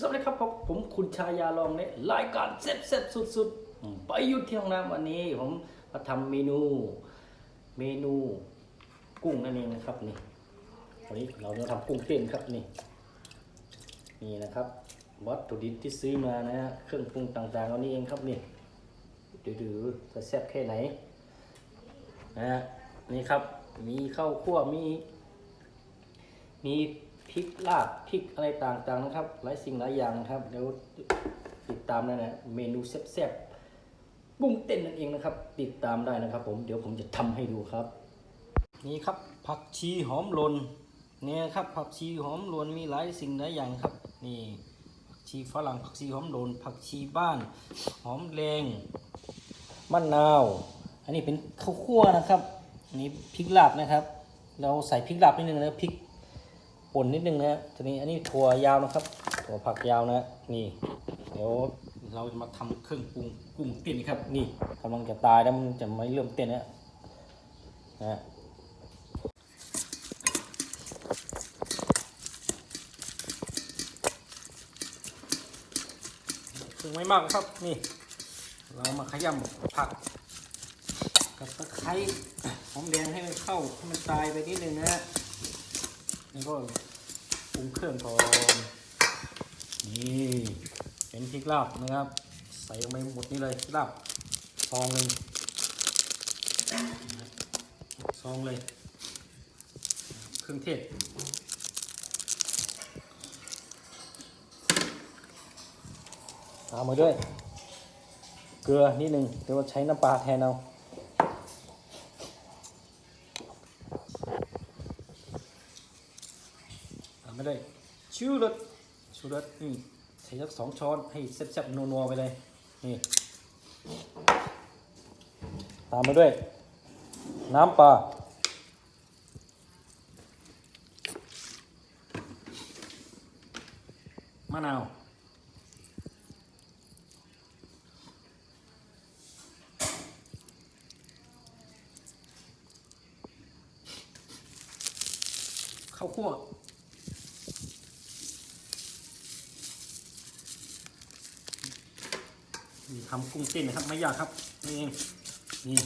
สวัสดีครับผมผมคุณชายาลองในรายการเซ็ตเซ็ตสุดๆ ไปยุดที่ห้องน้ำวันนี้ ผมมาทำเมนู เมนูกุ้งนั่นเองนะครับนี่วันนี้เราจะทำกุ้งเต้นครับนี่ นี่นะครับวัตถุดิบที่ซื้อมานะฮะเครื่องปรุงต่างๆเอานี่เองครับนี่ดูๆจะแซ่บแค่ไหนนะฮะนี่ครับมีข้าวคั่วมี มี พริกลาบพริกอะไรต่างๆนะครับ หลายสิ่งหลายอย่างนะครับเดี๋ยวติดตามได้นะเมนูแซ่บๆกุ้งเต้นนั่นเองนะครับ ติดตามได้นะครับ ผมเดี๋ยวผมจะทำให้ดูครับ นี่ครับผักชีหอมลนเนี่ยครับผักชีหอมลนมีหลายสิ่งหลายอย่างครับ นี่ผักชีฝรั่งผักชีหอมลนผักชีบ้าน หอมแดงมะนาว อันนี้เป็นข้าวคั่วนะครับอันนี้พริกลาบนะครับ เราใส่พริกลาบนิดนึงนะพริก ป่นนิดนึงนะทีนี้อันนี้ถั่วยาวนะครับ ถั่วผักยาวนะนี่ เดี๋ยวเราจะมาทำเครื่องปรุงกุ้งเต้นครับ นี่กำลังจะตายแล้วมันจะไม่เริ่มเต้นแล้วนะเครื่องไม่มากครับนี่ เรามาขยำผัก กับตะไคร้หอมแดงให้มันเข้าให้มันตายไปนิดนึงนะฮะ นี่ก็ปรุงเครื่องก่อนนี่เป็นพริกลาบนะครับ ใส่ลงไปหมดนี่เลยพริกลาบซองหนึ่งซองเลย เครื่องเทศตามมาด้วย เกลือนิดนึงเดี๋ยวใช้น้ำปลาแทนเอา ไม่ได้ชูรสชูรสนี่ใส่สักสองช้อนให้แซ่บๆนัวๆไปเลยนี่ตามมาด้วย น้ำปลามะนาวข้าวคั่ว ทำกุ้งเต้นนะครับ ไม่ยากครับ นี่เองนี่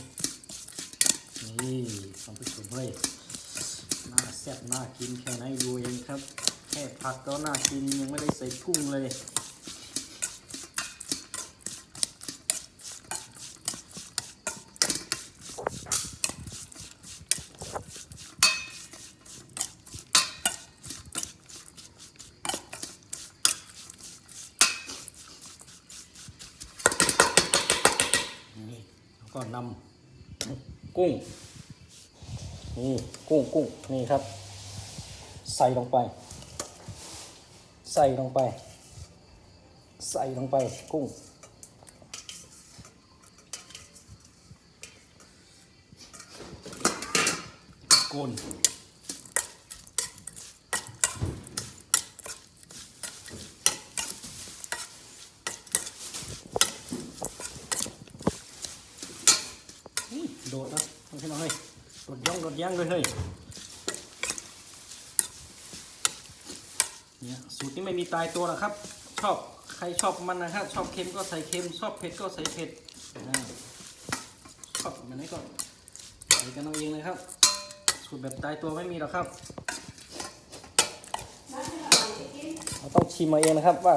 นี่ทำไปสมเลยน่าแซ่บน่ากินแค่ไหนดูเองครับ แค่ผักก็น่ากินยังไม่ได้ใส่กุ้งเลย นี่แล้ว ก็นำกุ้งนี่กุ้งกุ้งนี่ครับ ใส่ลงไป ใส่ลงไป ใส่ลงไปกุ้งโกนอื้อ โดดนะทำให้หน่อยโดดย่องโดดย่างเลยเฮ้ยเนี่ยสูตรนี้ไม่มีตายตัวนะครับ ชอบใครชอบมันนะครับชอบเค็มก็ใส่เค็ม ชอบเผ็ดก็ใส่เผ็ดอ่าชอบแบบไหนก็ใส่กันเอาเองเลยครับ สูตรแบบตายตัวไม่มีหรอกครับเราต้องชิมมาเองนะครับว่า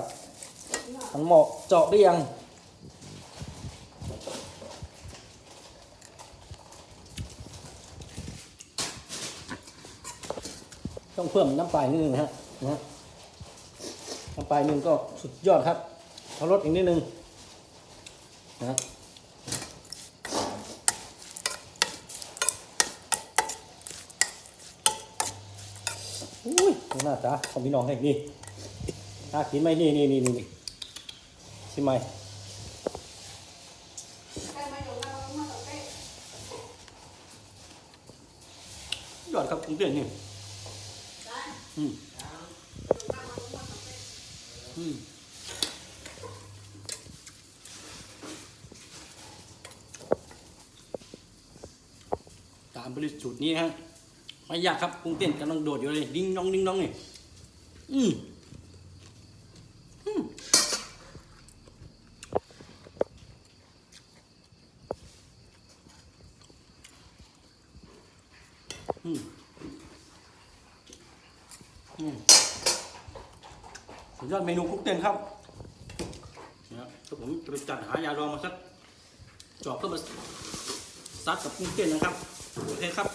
มันเหมาะเจาะหรือยัง ต้องเพิ่มน้ำปลาอีกนิดนึงนะฮะนะฮะน้ำปลาอีกนิดนึงก็สุดยอดครับเอารสอีกนิดนึงนะฮะอุ้ยดูหน้าตาของพี่น้องให้นี่น่ากินไหมนี่นี่นี่นี่นี่ชิมไหมยอดครับกุ้งเต้นนี่ ตามบริสุทธิ์นี้ฮะไม่ยากครับกุ้งเต้นกำลังโดดอยู่เลยดิ้งน้องดิ้งน้องนี่อืมอืม สุดยอดเมนูคุกเต้นครับนะครับถ้าผมจะไปจัดหายาดองมาสักจอบเพื่อมาซัดกับกุ้งเต้นนะครับโอเคครับ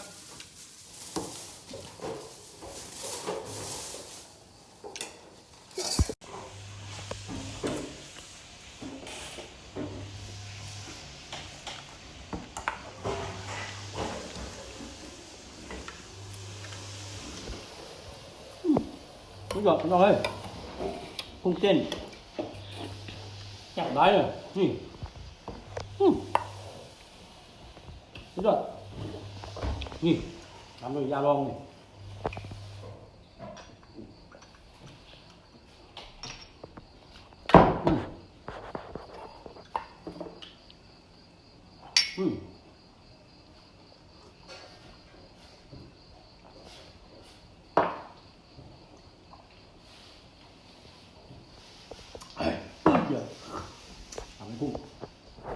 ยอดยอดเลยกุ้งเต้นจับได้เลยนี่สุดยอดนี่ทำโดยยาลองนี่อืม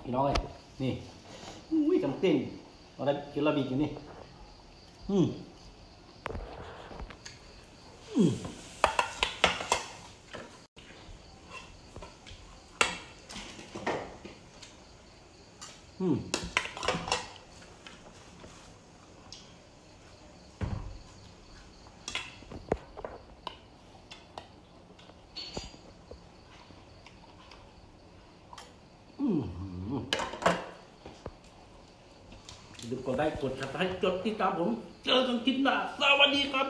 พี่น้องเลยนี่อุ้ยจำเต้นอะไรกินระบีอยู่นี่อืมอืม อย่าลืมก ดไลค์กดซับสไครต์กดติดตามผม เจอกันคลิปหน้าสวัสดีครับ